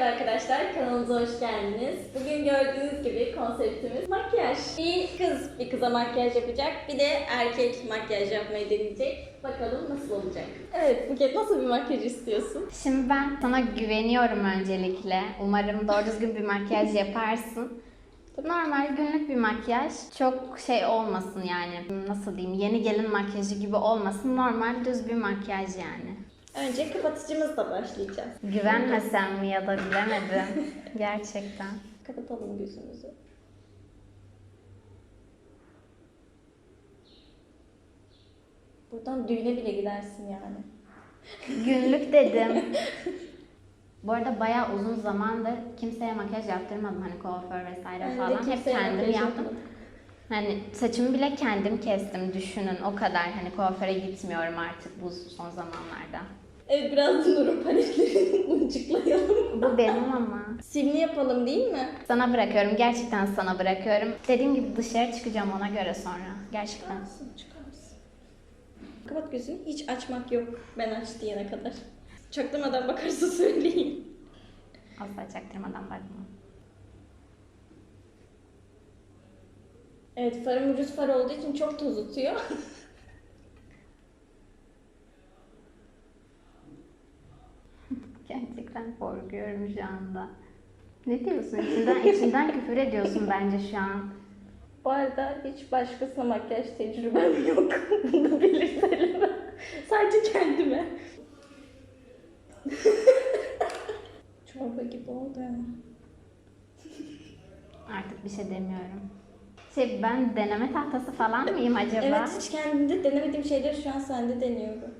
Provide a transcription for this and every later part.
Merhaba arkadaşlar, kanalımıza hoş geldiniz. Bugün gördüğünüz gibi konseptimiz makyaj. Bir kız bir kıza makyaj yapacak, bir de erkek makyaj yapmayı deneyecek. Bakalım nasıl olacak? Evet, Buket nasıl bir makyaj istiyorsun? Şimdi ben sana güveniyorum öncelikle. Umarım doğru düzgün bir makyaj yaparsın. Normal günlük bir makyaj. Çok şey olmasın yani. Nasıl diyeyim? Yeni gelin makyajı gibi olmasın. Normal düz bir makyaj yani. Önce kapatıcımızla başlayacağız. Güvenmesem mi ya da bilemedim. Gerçekten. Kapatalım gözümüzü. Buradan düğüne bile gidersin yani. Günlük dedim. Bu arada bayağı uzun zamandır kimseye makyaj yaptırmadım. Hani kuaför vesaire Ben falan. Hep kendim yaptım. yapmadım. Hani saçımı bile kendim kestim düşünün o kadar hani kuaföre gitmiyorum artık bu son zamanlarda. Evet biraz Nur'un paletlerini mıncıklayalım. Bu benim ama. Simli yapalım değil mi? Sana bırakıyorum gerçekten sana bırakıyorum. Dediğim gibi dışarı çıkacağım ona göre sonra. Gerçekten. Çıkarsın, çıkarsın. Kapat gözünü. Hiç açmak yok. Ben aç diyene kadar. Çaktırmadan bakarsa söyleyeyim. Asla çaktırmadan bakma. Evet farım ucuz far olduğu için çok toz tutuyor. Gerçekten korkuyorum şu anda. Ne diyorsun? İçinden, içinden küfür ediyorsun bence şu an. Bu arada hiç başkasına makyaj tecrübem yok. Bunu da belirtelim. Sadece kendime. Çorba gibi oldu ya. Artık bir şey demiyorum. Şey ben deneme tahtası falan mıyım acaba? Evet hiç kendimde denemediğim şeyleri şu an sende deniyorum.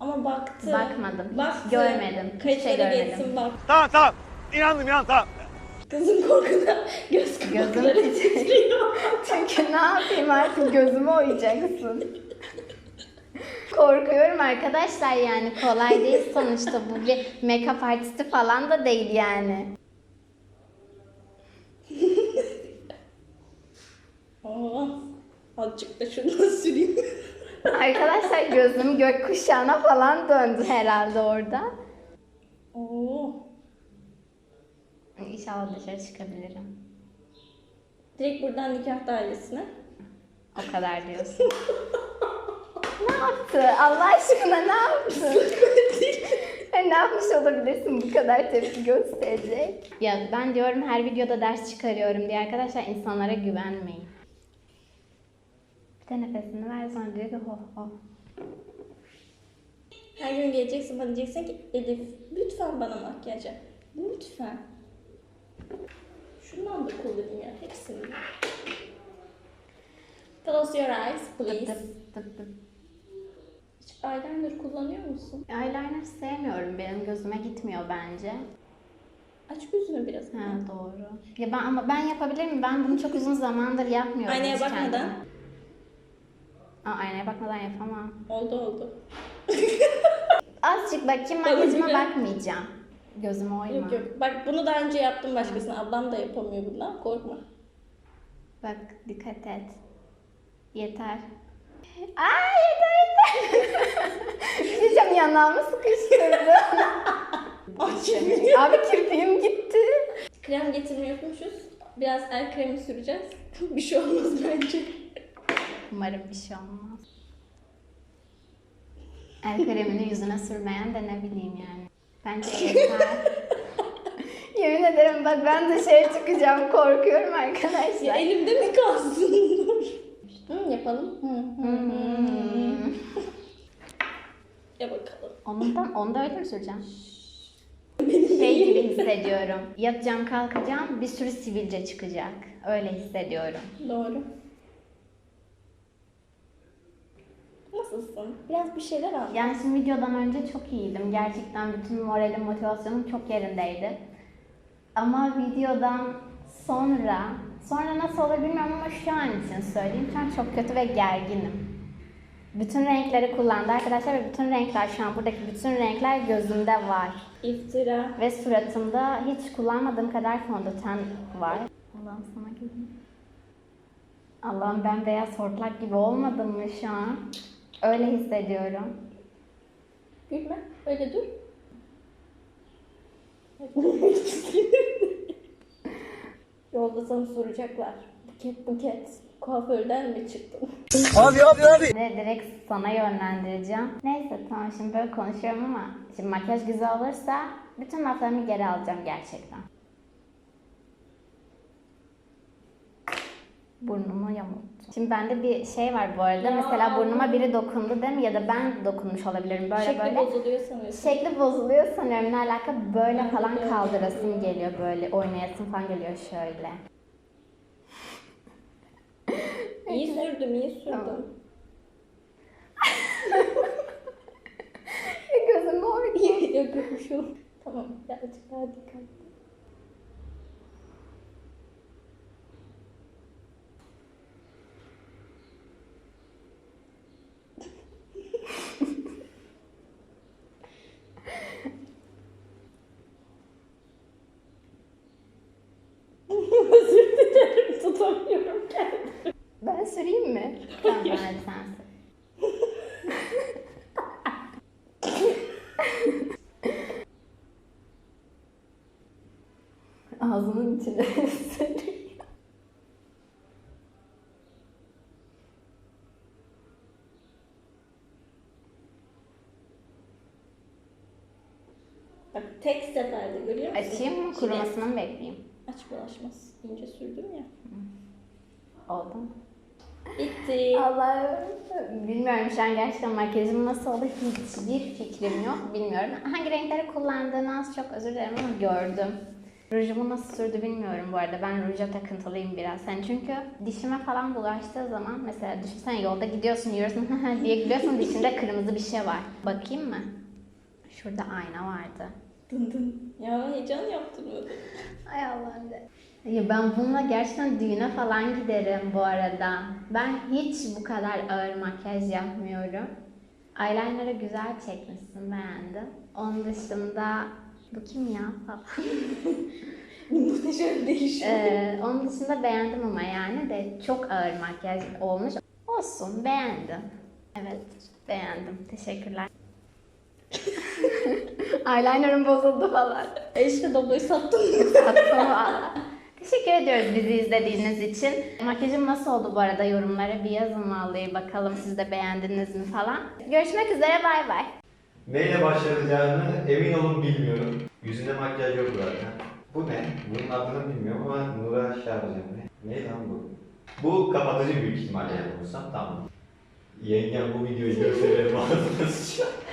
Ama baktı. Bakmadım, hiç Baktı. görmedim, hiçbir şey görmedim. geçsin bak. Tamam tamam. İnandım inan tamam. Kızın korkuda göz Gözüm kapakları titriyor. Çünkü ne yapayım artık gözümü oyacaksın. Korkuyorum arkadaşlar yani kolay değil sonuçta bu bir make-up artisti falan da değil yani. Aa, azıcık da şundan süreyim. Arkadaşlar gözüm gökkuşağına falan döndü herhalde orada. Oo. İnşallah dışarı çıkabilirim. Direkt buradan nikah dairesine. O kadar diyorsun. ne yaptı? Allah aşkına ne yaptı? E, ne yapmış olabilirsin bu kadar tepki gösterecek? Ya ben diyorum her videoda ders çıkarıyorum diye arkadaşlar insanlara güvenmeyin. Bir de nefesini ver sonra diyor ki ho ho. Her gün geleceksin bana diyeceksin ki Elif lütfen bana makyaj yap. Lütfen. Şundan da kullanayım ya hepsini. Close your eyes please. tıp tıp tıp. Hiç eyeliner kullanıyor musun? Eyeliner sevmiyorum. Benim gözüme gitmiyor bence. Aç gözünü biraz. Ha doğru. Ya ben ama ben yapabilir miyim? Ben bunu çok uzun zamandır yapmıyorum. Aynaya bakmadan. kendime. Aa, aynaya bakmadan yapamam. Oldu oldu. Azıcık bakayım makyajıma bakmayacağım. Gözüme oyma. Yok yok. Bak bunu daha önce yaptım başkasına. Ablam da yapamıyor bundan. Korkma. Bak dikkat et. Yeter. Aa yeter yeter. Diyeceğim yanağımı sıkıştırdı. Açmıyor. Abi kirpiğim gitti. Krem getirmiyormuşuz. Biraz el kremi süreceğiz. Bir şey olmaz bence. Umarım bir şey olmaz. El kremini yüzüne sürmeyen de ne bileyim yani. Bence yeter. Yemin ederim bak ben dışarı çıkacağım korkuyorum Ya arkadaşlar. elimde mi kalsın? Hı, yapalım. Hı, hı, hı. Ya bakalım. Ondan, onu da öyle mi süreceğim? Şey gibi hissediyorum. Yatacağım kalkacağım bir sürü sivilce çıkacak. Öyle hissediyorum. Doğru. Nasılsın? Biraz bir şeyler anlat. Yani şimdi videodan önce çok iyiydim. Gerçekten bütün moralim, motivasyonum çok yerindeydi. Ama videodan sonra, sonra nasıl olur bilmiyorum ama şu an için söyleyeyim. Şu an çok kötü ve gerginim. Bütün renkleri kullandı arkadaşlar ve bütün renkler şu an buradaki bütün renkler gözümde var. İftira. Ve suratımda hiç kullanmadığım kadar fondöten var. Allah'ım sana gülüm. Allah'ım ben beyaz hortlak gibi olmadım mı şu an? Öyle hissediyorum. Gülme. Öyle dur. Yolda sana soracaklar. Buket buket. Kuaförden mi çıktın? Ve direkt sana yönlendireceğim. Neyse tamam şimdi böyle konuşuyorum ama şimdi makyaj güzel olursa bütün laflarımı geri alacağım gerçekten. Burnumu yamulttum. Şimdi bende bir şey var bu arada. Ya. Mesela burnuma biri dokundu değil mi? Ya da ben dokunmuş olabilirim böyle Şekli böyle. bozuluyor sanıyorsun. Şekli bozuluyor sanıyorum. Ne alaka? Böyle Ben falan böyle kaldırasım geliyor böyle. Oynayasım falan geliyor şöyle. İyi sürdüm, iyi sürdüm. Tamam. Gözüm oynuyor. Yok yok şu. Tamam, birazcık daha dikkatli. Özür dilerim, tutamıyorum kendimi. Ben süreyim mi? Tamam hadi sen sür. İçine süreyim. Bak tek seferde görüyor musun? Açayım mı? Kurumasını mı bekleyeyim? Aç bulaşmaz. İnce sürdüm ya. Oldu mu? Bitti. Allah'ım. Bilmiyorum şu an gerçekten makyajım nasıl oldu hiçbir fikrim yok. Bilmiyorum. Hangi renkleri kullandığını az çok özür dilerim ama gördüm. Rujumu nasıl sürdü bilmiyorum bu arada. Ben ruja takıntılıyım biraz. Hani çünkü dişime falan bulaştığı zaman mesela düşünsene yolda gidiyorsun yürüyorsun diye gidiyorsun dişinde kırmızı bir şey var. Bakayım mı? Şurada ayna vardı. Dın dın. Ya heyecan yaptırmadı. Ay Allah'ım de. Ya ben bununla gerçekten düğüne falan giderim bu arada. Ben hiç bu kadar ağır makyaj yapmıyorum. Eyeliner'ı güzel çekmişsin beğendim. Onun dışında bu kim ya falan. Muhteşem değişim. Ee, onun dışında beğendim ama yani de çok ağır makyaj olmuş. Olsun beğendim. Evet beğendim. Teşekkürler. Eyeliner'ım bozuldu falan. Eşte dobloyu sattım. Sattım valla. Teşekkür ediyoruz bizi izlediğiniz için. Makyajım nasıl oldu bu arada yorumlara bir yazın vallahi bakalım siz de beğendiniz mi falan. Görüşmek üzere bay bay. Neyle başlayacağını emin olun bilmiyorum. Yüzünde makyaj yok zaten. Bu ne? Bunun adını bilmiyorum ama Nura Şarjı ne? Ne lan bu? Bu kapatıcı büyük ihtimalle yapılmışsam tamam. Yengem bu videoyu görse sıçar.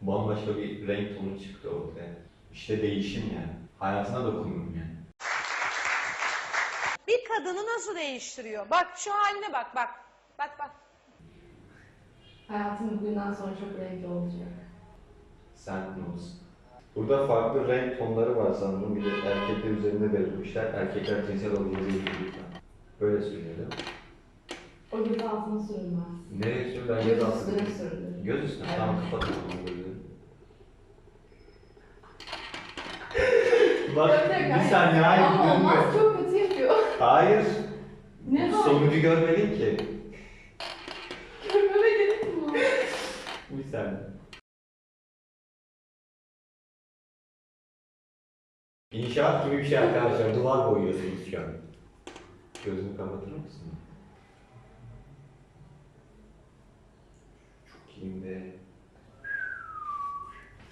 Bambaşka bir renk tonu çıktı ortaya. İşte değişim yani. Hayatına dokunurum yani. Kadını nasıl değiştiriyor? Bak şu haline bak bak. Bak bak. Hayatım bugünden sonra çok renkli olacak. Sen ne olsun? Burada farklı renk tonları var sanırım. Bir de erkekler üzerinde belirtmişler. Erkekler cinsel objeleri lütfen. Böyle mi? O göz altına sürülmez. Nereye? Ben Göz göz altına. üstüne sürülür. Göz üstüne. Evet. Tamam kapatın onu gözünü. Bak bir saniye hayır. Ama olmaz çok. Hayır. Ne var? Sonucu görmedin ki. Görmeme gerek mi var? Bir saniye. İnşaat gibi bir şey arkadaşlar. Duvar boyuyorsunuz şu an. Gözünü kapatır mısın? Çok iyiyim be.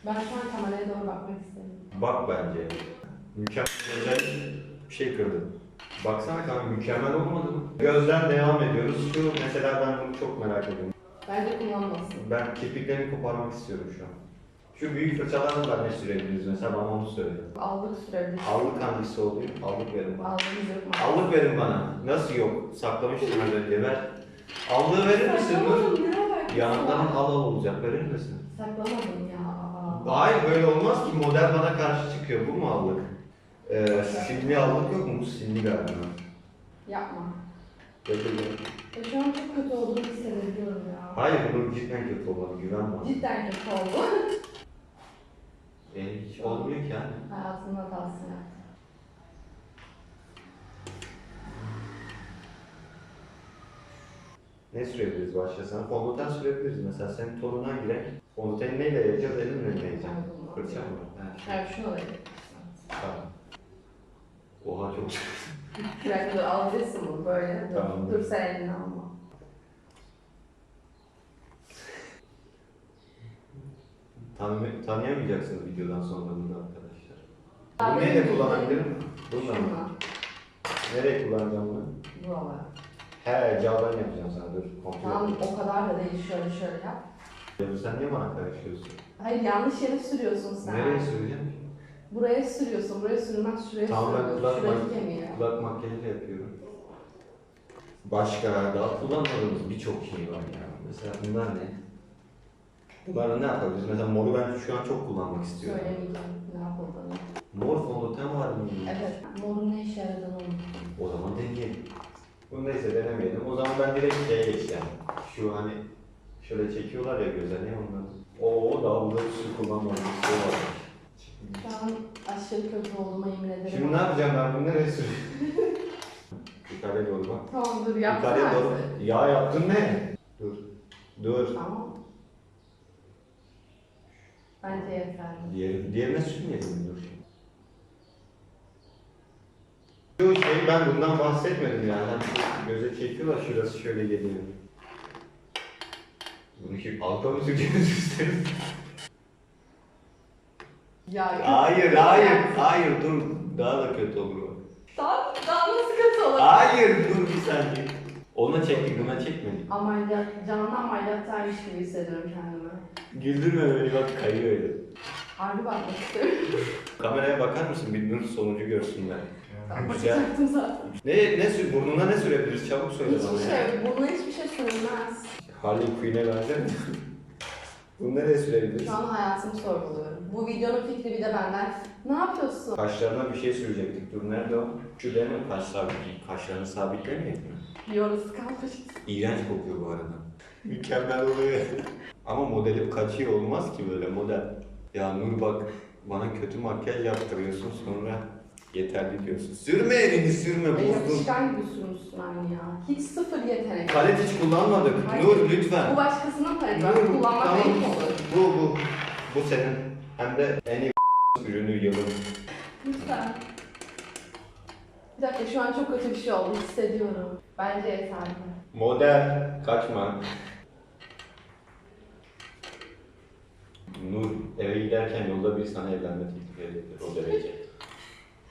Ben şu an kameraya doğru bakmak istemiyorum. Bak bence. Mükemmel bir şey kırdın. Baksana kanka mükemmel olmadı mı? Gözden devam ediyoruz. Şu mesela ben bunu çok merak ediyorum. Bence kullanmasın. Ben kirpiklerimi koparmak istiyorum şu an. Şu büyük fırçalarla da ne sürebiliriz mesela bana onu söyle. Allık sürebilir. Allık hangisi oluyor? Allık verin bana. Aldığımız yok? Allık verin bana. Nasıl yok? Saklamıştım az önce ver. Allığı verir misin ya. Yanından al al olacak verir misin? Saklamadım ya. Hayır böyle olmaz ki model bana karşı çıkıyor. Bu mu allık? Ee, simli allık yok mu? Simli galiba. Yapma. Gel gel. E, şu an çok kötü olduğunu hissediyorum ya. Hayır bu cidden kötü olan güven bana. Cidden kötü oldu. E, hiç olmuyor ki yani. Hayatımda hatasını yaptım. Ne sürebiliriz başka sana? Fondöten sürebiliriz mesela. Senin tonun hangi renk? Fondöteni neyle yayacağız? Elinle mi yayacağız? Fırça mı? Ha, Hayır şunu alayım. Tamam. Oha çok dakika dur alacaksın bunu böyle. Dur, Tamam. dur sen elini alma. Tanı tanıyamayacaksınız videodan sonra bunu arkadaşlar. Bu neyle kullanabilirim? Bununla mı? Şunla. Nereye kullanacağım bunu? Buralar. He, cağdan yapacağım sana dur. Tamam o kadar da değil şöyle şöyle yap. Sen niye bana karışıyorsun? Hayır yanlış yere sürüyorsun sen. Nereye süreceğim? Buraya sürüyorsun. Buraya sürmez şuraya Tamam ben sürüyorsun. kulak, Şurayı mak kemiğe. kulak makyajı yapıyorum. Başka daha kullanmadığımız birçok şey var ya. Mesela bunlar ne? Bunlarla ne yapabiliriz? Mesela moru ben şu an çok kullanmak istiyorum. Söylemeyeceğim ne yapıldığını. Mor fondöten var mı? Evet. Morun ne işe yaradığını unuttum. O zaman deneyelim. Bunu neyse denemeyelim. O zaman ben direkt şeye geçeceğim. Şu hani şöyle çekiyorlar ya göze ne onlar? Oo daha burada bir sürü kullanmadığım bir şey var. An aşırı kötü olduğuma yemin ederim. Şimdi ne yapacağım ben bunu nereye süreyim? Yukarıya doğru bak. Tamam dur yapsana Yukarıya doğru. Ya yaptın ne? Dur. Dur. Tamam. Bence yeter. Diğer, diğerine sürmeyelim? Dur. Şu şey ben bundan bahsetmedim yani. Göze çekiyorlar şurası şöyle geliyor. Bunu kim alta mı süreceğiz isterim? Ya Hayır hayır hayır dur. Daha da kötü olur o. Daha, daha nasıl kötü olur? Hayır dur bir saniye. Ona çektik buna çekmedik. Ameliyat, canlı ameliyattaymış gibi hissediyorum kendimi. Güldürme beni bak kayıyor öyle. Harbi bakmak istiyorum. Kameraya bakar mısın? Bir dur sonucu görsünler. Bakacaktım zaten. Ne ne sür burnuna ne sürebiliriz? Çabuk söyle bana Hiçbir ya. şey, burnuna hiçbir şey sürülmez. Harley Quinn'e benzer mi? Bunu nereye sürebiliriz? Şu an hayatımı sorguluyorum. Bu videonun fikri bir de benden. Ne yapıyorsun? Kaşlarına bir şey sürecektik. Dur nerede o? Değil mi? Kaş sabit. Kaşlarını sabitlemeyecek mi? Yiyoruz kalmış. İğrenç kokuyor bu arada. Mükemmel oluyor. Ama modelim kaçıyor olmaz ki böyle model. Ya Nur bak bana kötü makyaj yaptırıyorsun sonra yeterli diyorsun. Sürme elini sürme bozdun. yapışkan gibi sürmüşsün anne ya. Hiç sıfır yetenek. Palet hiç kullanmadık. Hayır. Nur lütfen. Bu başkasının. Ben Nur, kullanmak tamam. ayıp olur. Bu bu. Bu senin. Hem de en iyi ürünü yılın. Lütfen. Bir dakika şu an çok kötü bir şey oldu. Hissediyorum. Bence yeterli. Model kaçma. Nur eve giderken yolda bir sana evlenme teklif edebilir o derece.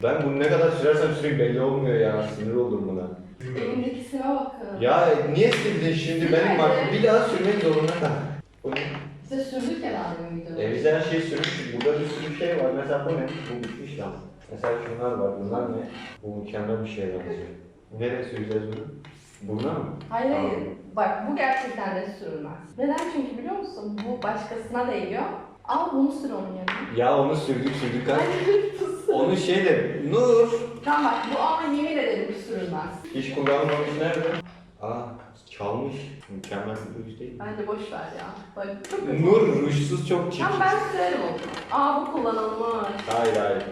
Ben bunu ne kadar sürersem süreyim belli olmuyor ya. Sinir oldum buna. Elimdekisine bakın. Ya niye sildin şimdi? Benim bak bir daha sürmek zorunda kal. İşte sürdük herhalde bu videoda. E biz her şeyi sürmüştük. Burada bir sürü şey var. Mesela bu ne? Bu bitmiş lan. Mesela şunlar var. Bunlar ne? Bu mükemmel bir şeye benziyor. Nereye süreceğiz bunu? Buna mı? Hayır hayır. Tamam. Bak bu gerçekten de sürülmez. Neden? Çünkü biliyor musun? Bu başkasına değiyor. Al bunu sür onun yerine. Ya onu sürdük sürdük. ha. Hayır. Onu şeyle Nur Tamam bak bu ama yemin ederim sürülmez. hiç kullanmamış nerede? Aa çalmış. Mükemmel bir ruj değil mi? Bence boş ver ya. Bak çok kötü. Nur rujsuz çok çirkin. Tamam ben sürerim onu. Aa bu kullanılmış. Hayır hayır.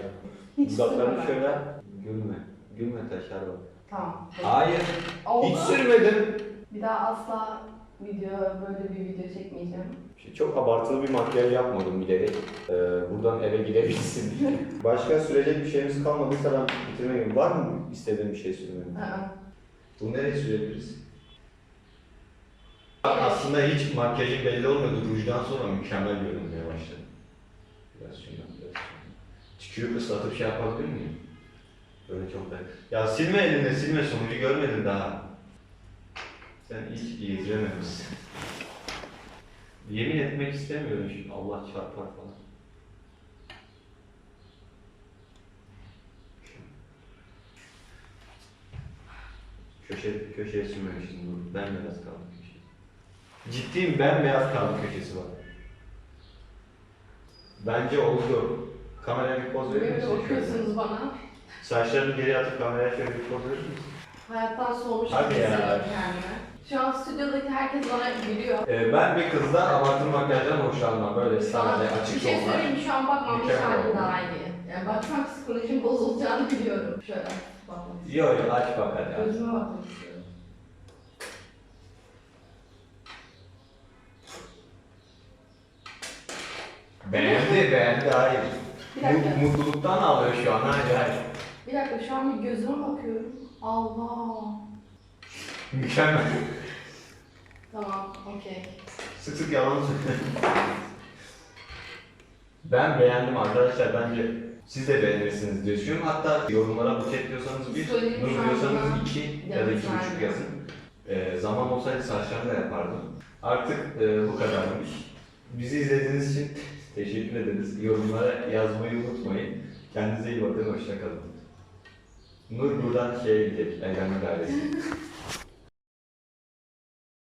Hiç Dudaklarını şöyle. Gülme. Gülme taşar bak. Tamam. Hayır. Oldu. Hiç sürmedim. Bir daha asla video böyle bir video çekmeyeceğim. Şey, Çok abartılı bir makyaj yapmadım bilerek. Ee, buradan eve gidebilsin diye. Başka sürecek bir şeyimiz kalmadıysa ben bitirmeliyim. Var mı istediğin bir şey sürmem? Aa. Bu nereye sürebiliriz? Aslında hiç makyajı belli olmuyordu. Rujdan sonra mükemmel görünmeye başladı. Biraz şundan biraz şundan. Tükürük ıslatıp şey yapabilir miyim? Böyle çok da... Ya silme elini silme sonucu görmedin daha. Sen hiç yedirememişsin. Yemin etmek istemiyorum şimdi Allah çarpar falan. Köşe, köşeye sürmemiştim bunu. Bembeyaz kaldı köşesi. Ciddiyim bembeyaz kaldı köşesi var. Bence oldu. Kameraya bir poz verir Böyle misin? şöyle? bakıyorsunuz bana. Saçlarını geri atıp kameraya şöyle bir poz verir misin? Hayattan soğumuş Hadi gibi ya. hissediyorum kendimi. Şu an stüdyodaki herkes bana gülüyor. Ee, ben bir kızdan abartılı makyajdan hoşlanmam. Böyle şey sadece açık Bir şey söyleyeyim şu an bakmam hiç Mükemmel daha iyi. Yani baksam psikolojim bozulacağını biliyorum. Şöyle bakmak istiyorum. Yok yok aç bak hadi. aç. Gözüme bakmak istiyorum. Beğendi beğendi hayır. Bir mutluluktan ağlıyor şu an hayır hayır. Bir dakika şu an bir gözüme bakıyorum. Allah. Mükemmel. Tamam, okey. Sık sık yalan. Ben beğendim arkadaşlar. Bence siz de beğenirsiniz diye düşünüyorum. Hatta yorumlara buket diyorsanız bir, Söyleyeyim nur şu an diyorsanız iki ya da yanıt iki buçuk vermiyor. yazın. Ee, zaman olsaydı saçlarını da yapardım. Artık e, bu kadarmış. Bizi izlediğiniz için teşekkür ederiz. Yorumlara yazmayı unutmayın. Kendinize iyi bakın. Hoşçakalın. Nur buradan şeye gidecek. Evlenme dairesi.